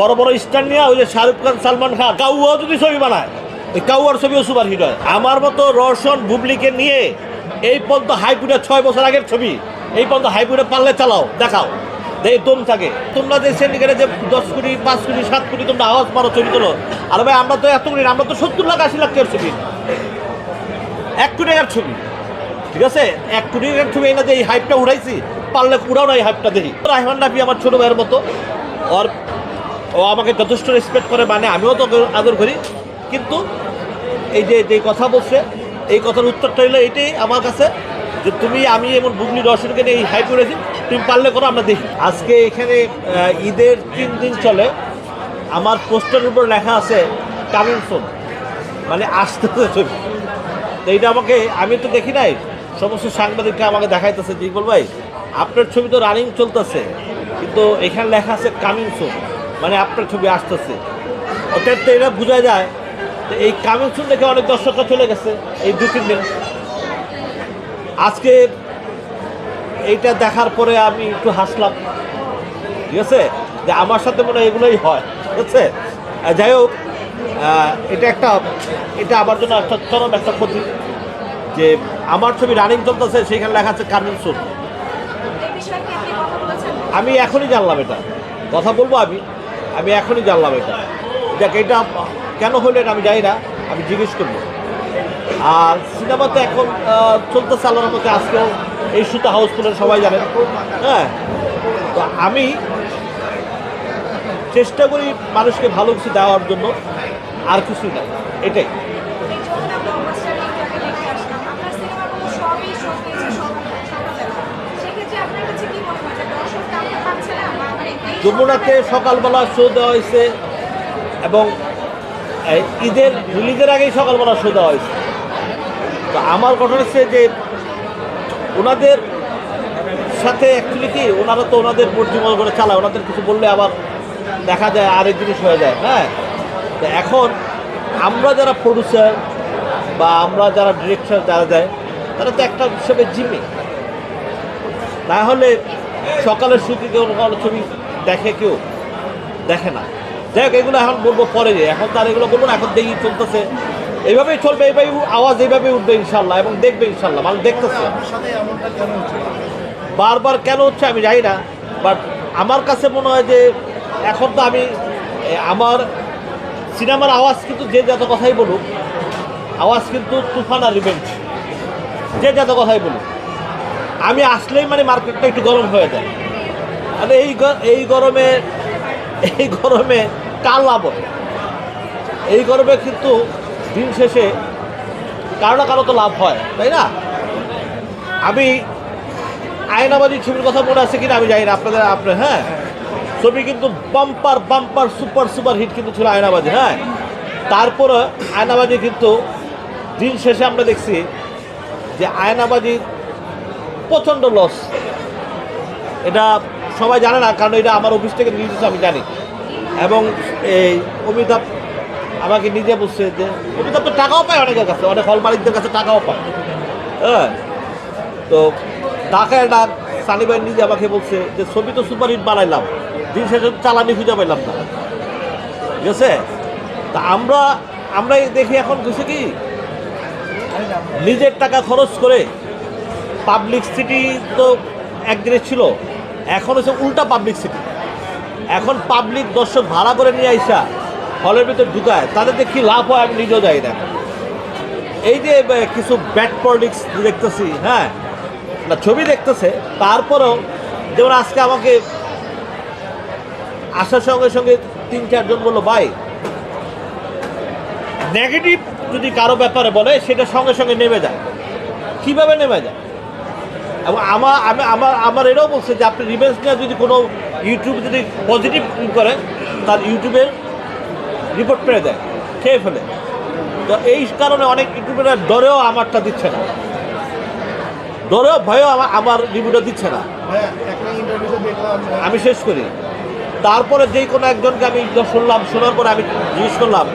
বড় বড় স্টার নিয়ে ওই যে শাহরুখ খান, সালমান খান, কাউয়াও যদি ছবি বানায় ওই কাউয়ার ছবিও সুপার হিট হয়। আমার মতো রোশন বুবলিকে নিয়ে এই পর্যন্ত হাইপুরে ছয় বছর আগের ছবি, এই পর্যন্ত হাইপুরে পারলে চালাও, দেখাও। দেখে দম থাকে। তোমরা যে সিন্ডিকেটে যে দশ কোটি, পাঁচ কোটি, সাত কোটি তোমরা আওয়াজ মারো, ছবি তোলো। আর ভাই, আমরা তো এত কোটি আমরা তো সত্তর লাখ, আশি লাখ ছবি। এক কোটি টাকার ছবি। ঠিক আছে? এক কোটি টাকার ছবি এই না যে এই হাইপটা উড়াইছি, পারলে উড়াও না এই হাইপটা দেখি। রাহমান রাফি আমার ছোট ভাইয়ের মতো। ওর ও আমাকে যথেষ্ট রেসপেক্ট করে মানে আমিও তো আদর করি। কিন্তু এই যে যে কথা বলছে, এই কথার উত্তরটা হলো এটাই আমার কাছে, যে তুমি, আমি এমন বুবলি রসনকে নিয়ে হাই করেছি, তুমি পারলে করো, আমরা দেখি। আজকে এখানে ঈদের তিন দিন চলে, আমার পোস্টারের উপর লেখা আছে কামিং সোন মানে আসতে ছবি তো এইটা আমাকে, আমি তো দেখি নাই, সমস্ত সাংবাদিকরা আমাকে দেখাইতেছে, যে ইকবল ভাই, আপনার ছবি তো রানিং চলতেছে, কিন্তু এখানে লেখা আছে কামিং সুন মানে আপনার ছবি আসতেছে। ওটার তো এটা বোঝা যায় তো এই কামিং সুন দেখে অনেক দর্শকরা চলে গেছে এই দু তিন দিন। আজকে এইটা দেখার পরে আমি একটু হাসলাম। ঠিক আছে? যে আমার সাথে মনে হয় এগুলোই হয় ঠিক আছে? যাই হোক এটা একটা এটা আমার জন্য একটা চরম একটা ক্ষতি যে আমার ছবি রানিং চলতেছে সেখানে লেখা আছে কামিং সুন আমি এখনই জানলাম এটা। কথা বলব আমি। আমি এখনই জানলাম এটা। দেখ, এটা কেন হলো এটা আমি জানি না, আমি জিজ্ঞেস করব। আর সিনেমাতে এখন চলতেছে আল্লাহর মধ্যে আজকেও এই সুতা হাউসফুলের সবাই জানেন হ্যাঁ তো আমি চেষ্টা করি মানুষকে ভালো কিছু দেওয়ার জন্য, আর কিছুই না, এটাই এই যমুনা ব্লকবাস্টার ইন্টারভিউ দেখে আসলাম আপনার সিনেমাগুলো সবই শো পেয়েছে সব সকালবেলা সেক্ষেত্রে আপনার কাছে কি মনে হয় যে দর্শক টানতে পারছে না বা মানে এই যমুনাতে সকালবেলা শো দেওয়া হয়েছে এবং ঈদের রিলিজের আগেই সকালবেলা শো দেওয়া হয়েছে। তো আমার কথা হচ্ছে যে ওনাদের সাথে অ্যাকচুয়ালি কি, ওনারা তো ওনাদের মর্জি করে চালায়, ওনাদের কিছু বললে আবার দেখা যায় আরেক জিনিস হয়ে যায় হ্যাঁ? তো এখন আমরা যারা প্রডিউসার বা আমরা যারা ডিরেক্টর যারা যায়, তারা তো একটা হিসেবে জিম্মি। না হলে সকালের কেউ কোনো ছবি দেখে কেউ? দেখে না। যাই হোক, এগুলো এখন বলব পরে যে, এখন তার এগুলো বলব না, এখন দেখি চলতেছে। এইভাবেই চলবে, এইভাবে আওয়াজ এইভাবেই উঠবে ইনশাল্লাহ, এবং দেখবে ইনশাল্লাহ, মানুষ দেখতেছে। বারবার কেন হচ্ছে আমি জানি না বাট আমার কাছে মনে হয় যে, এখন তো আমি আমার সিনেমার আওয়াজ কিন্তু যে যত কথাই বলুক, আওয়াজ কিন্তু তুফান আর রিভেঞ্জ যে যত কথাই বলুক। আমি আসলেই মানে মার্কেটটা একটু গরম হয়ে যায়। আর এই এই গরমে এই গরমে কার লাভ হয়? এই গরমে কিন্তু দিন শেষে কারও না কারও তো লাভ হয়, তাই না? আমি আয়নাবাজি ছবির কথা মনে আছে কিনা আমি জানি না, আপনাদের আপনার হ্যাঁ? ছবি কিন্তু bumper bumper super super hit কিন্তু ছিল আয়নাবাজি হ্যাঁ? তারপরে আয়নাবাজি কিন্তু দিন শেষে আমরা দেখছি যে আয়নাবাজি প্রচণ্ড লস এটা সবাই জানে না, কারণ এটা আমার অফিস থেকে দিচ্ছে আমি জানি। এবং এই অমিতাভ আমাকে নিজে বলছে যে, অমিতাভ তো টাকাও পায় অনেকের কাছে, অনেক হল মালিকদের কাছে টাকাও পায়। হ্যাঁ তো ঢাকায় ডাক সানি ভাই নিজে আমাকে বলছে যে, ছবি তো সুপার হিট বানাইলাম, দিন শেষে চালানি খুঁজে পাইলাম না। ঠিক আছে? তা আমরা আমরা দেখি এখন কিছু কি? নিজের টাকা খরচ করে পাবলিক সিটি তো এক জিনিস ছিল। এখন হচ্ছে উল্টা পাবলিক সিটি এখন পাবলিক দর্শক ভাড়া করে নিয়ে আইসা হলের ভিতর ঢুকায় তাদের কী লাভ হয় আমি নিজেও যাই না। এই যে কিছু ব্যাড পলিটিক্স দেখতেছি হ্যাঁ? না, ছবি দেখতেছে, তারপরেও যেমন আজকে আমাকে আসার সঙ্গে সঙ্গে তিন, চারজন বলল, ভাই নেগেটিভ যদি কারও ব্যাপারে বলে, সেটা সঙ্গে সঙ্গে নেমে যায়। কীভাবে নেমে যায়? এবং আমার আমি আমার আমার এটাও বলছে যে আপনি রিভেন্স নিয়ে যদি কোনো ইউটিউব যদি পজিটিভ করে তার ইউটিউবের রিপোর্ট পেয়ে দেয় খেয়ে ফেলে। তো এই কারণে অনেক ইউটিউবের ডরেও আমারটা দিচ্ছে না। ডরেও ভয়েও আমার আমার রিভিউটা দিচ্ছে না। দেখলাম আহ, আমি শেষ করি। তারপরে যেই কোনো একজনকে আমি শুনলাম শোনার পরে আমি জিজ্ঞেস করলাম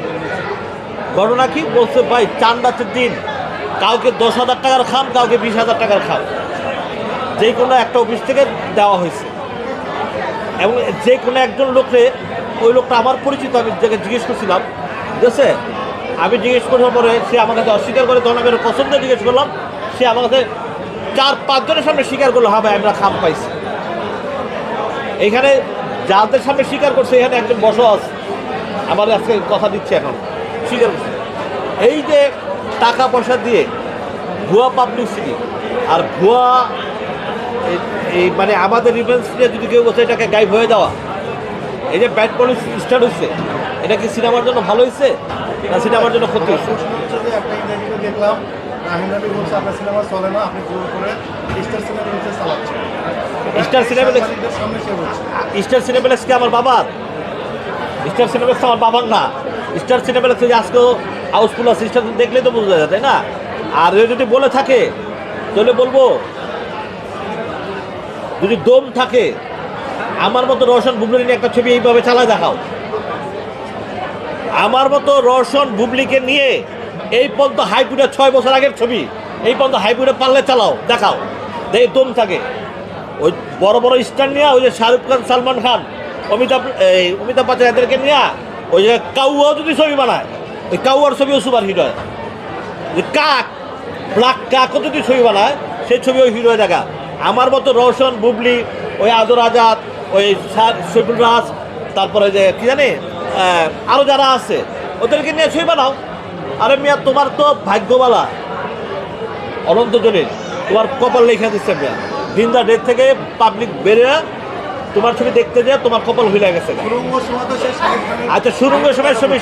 ঘটনা কি? বলছে ভাই চান্দাতের দিন কাউকে দশ হাজার টাকার খাম কাউকে বিশ হাজার টাকার খাম। যে কোনো একটা অফিস থেকে দেওয়া হয়েছে। এবং যে কোনো একজন লোককে ওই লোকটা আমার পরিচিত, আমি যাকে জিজ্ঞেস করছিলাম, ঠিক আমি জিজ্ঞেস করার পরে সে আমার কাছে অস্বীকার করে তখন আমি পছন্দ? জিজ্ঞেস করলাম। সে আমার কাছে চার পাঁচজনের সামনে স্বীকার করল হ্যাঁ ভাই, আমরা খাম পাইছি। এইখানে যাদের সামনে স্বীকার করছে, এখানে একজন বসো আছে আমার আজকে কথা দিচ্ছে এখন, স্বীকার করছে। এই যে টাকা পয়সা দিয়ে ভুয়া পাবলিসিটি আর ভুয়া এই- মানে আমাদের রিভেন্স নিয়ে যদি কেউ বলছে এটাকে গাইব হয়ে যাওয়া এই যে ব্যাড পলিসি স্টার্ট হচ্ছে এটা কি সিনেমার জন্য ভালো হয়েছে না সিনেমার জন্য ক্ষতি হচ্ছে একটা দেখলাম বলছে আপনার সিনেমা চলে না আপনি জোর করে স্টার সিনেমা চালাচ্ছেন। স্টার সিনেমা সামনে সে বলছে। স্টার সিনেপ্লেক্স কি আমার বাবার। স্টার সিনেপ্লেক্স আমার বাবার না। স্টার সিনেপ্লেক্স যে আজকেও হাউসফুল আছে স্টার দেখলেই তো বোঝা যায় তাই না? আর যদি বলে থাকে তাহলে বলব যদি দম থাকে, আমার মতো রোশন বুবলি নিয়ে একটা ছবি এইভাবে চালা দেখাও। আমার মতো রোশন বুবলিকে নিয়ে এই পর্যন্ত হাইপুরে ছয় বছর আগের ছবি, এই পর্যন্ত হাইপুরে পারলে চালাও, দেখাও। দেখে দম থাকে। ওই বড় বড় স্টার নিয়ে, ওই যে শাহরুখ খান, সালমান খান, অমিতাভ, এই অমিতাভ বচ্চন এদেরকে নিয়ে, ওই যে কাউয়াও যদি ছবি বানায়, ওই কাউয়ার ছবিও সুপার হিট হয়। কাক, ব্ল্যাক কাকও যদি ছবি বানায়, সেই ছবি ওই হিরো দেখা আমার মতো রওশন বুবলি ওই আদর আজাদ ওই সৈফুল রাজ তারপরে যে কি জানি আরও যারা আছে ওদেরকে নিয়ে ছবি বানাও। আরে মিয়া তোমার তো ভাগ্যবালা অনন্ত জলিল তোমার কপাল লেখা দিচ্ছে মিয়া। দিন দা ডেট থেকে পাবলিক বেরিয়ে তোমার ছবি দেখতে যায় তোমার কপাল হইলে গেছে। সুরঙ্গ আচ্ছা সুরঙ্গের সময় ছবি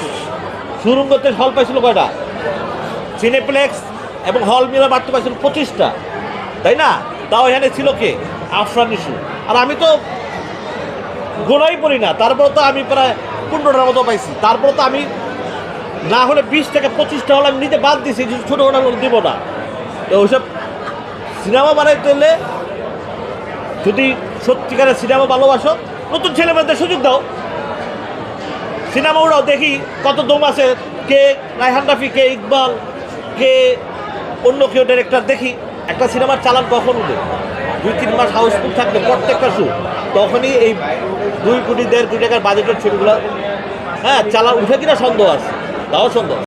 সুরঙ্গতে হল পাইছিল কয়টা? সিনেপ্লেক্স এবং হল মিলে বাড়তে পাইছিল পঁচিশটা। তাই না? তাও এখানে ছিল কে? আফরান ইস্যু আর আমি তো গোনাই পড়ি না। তারপর তো আমি প্রায় পনেরোটার মতো পাইছি। তারপর তো আমি না হলে বিশ থেকে পঁচিশটা হলে আমি নিতে বাদ দিছি যে ছোটো ওটা দিব না। তো ওইসব সিনেমা বানাইতে হলে যদি সত্যিকারের সিনেমা ভালোবাসো, নতুন ছেলেমেয়েদের সুযোগ দাও। সিনেমা ওরাও দেখি কত দম আছে। কে রায়হান রাফি, কে ইকবাল, কে অন্য কেউ ডিরেক্টর দেখি। একটা সিনেমার চালান কখন উঠে? দুই, তিন মাস হাউসফুল থাকবে প্রত্যেকটা শু তখনই এই দুই কোটি, দেড় কোটি টাকার বাজেটের ছবিগুলো হ্যাঁ চালান উঠে কিনা সন্দেহ আছে, তাও সন্দেহ